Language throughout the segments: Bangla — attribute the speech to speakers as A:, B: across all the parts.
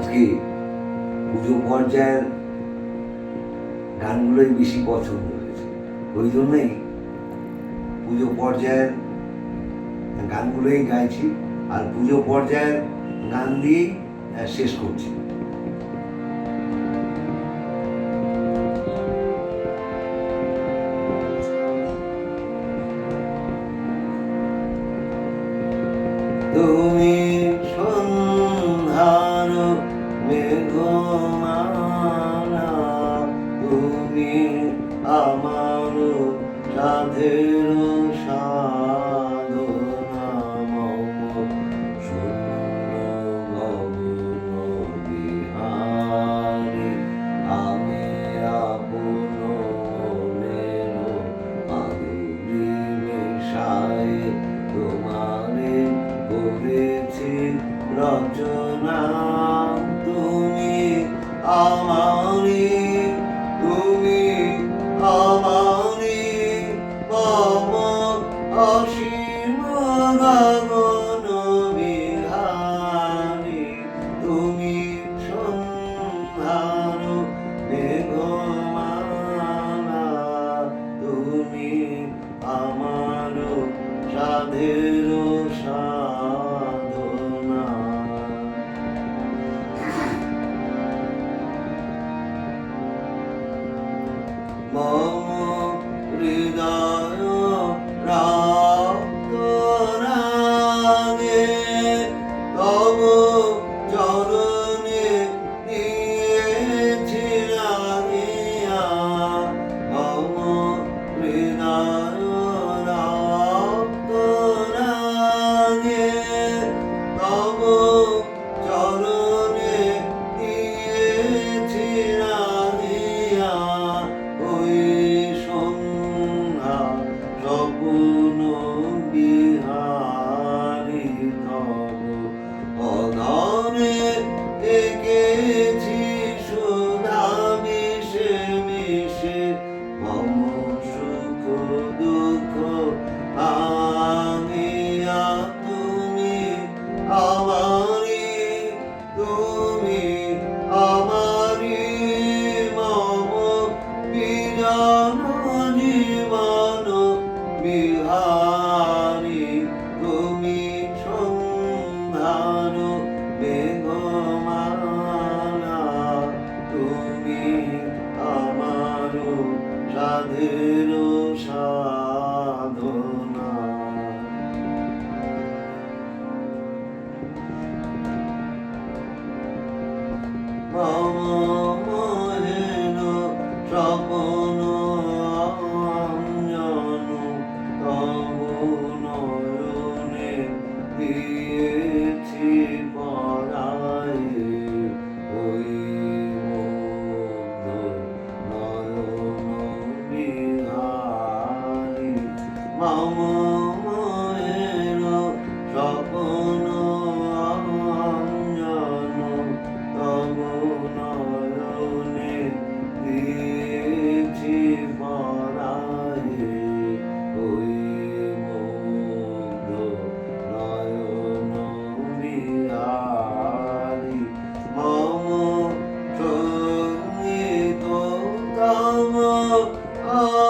A: আজকে পুজো পর্যায়ের গানগুলোই বেশি পছন্দ হয়েছে। ওই জন্যই পুজো পর্যায়ের গানগুলোই গাইছি আর পুজো পর্যায়ের গান দিয়েই শেষ করছি। তুমি বেগমানা তুমি আমার রাধের সাধনা, মম শূন্য গগন আমি আপন মনের আগুলি মেশায় তোমারে রচনা। আমারে তুমি আমারে বাবা অসীম Gago time. Oh. oh. oh.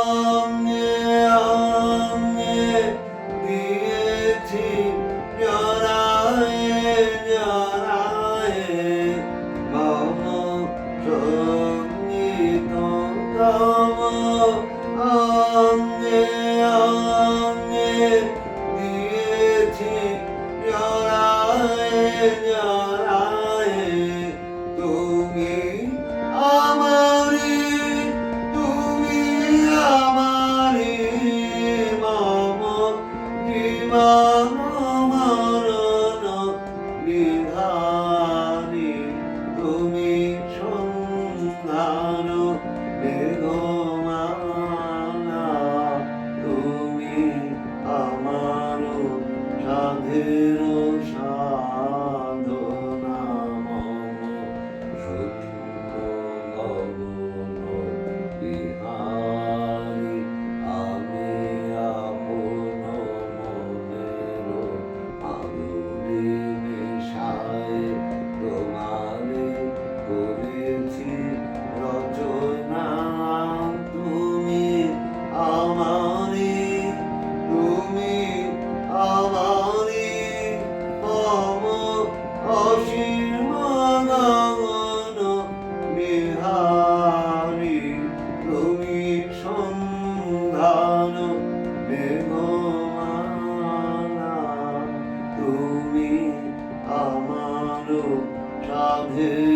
A: down Radhe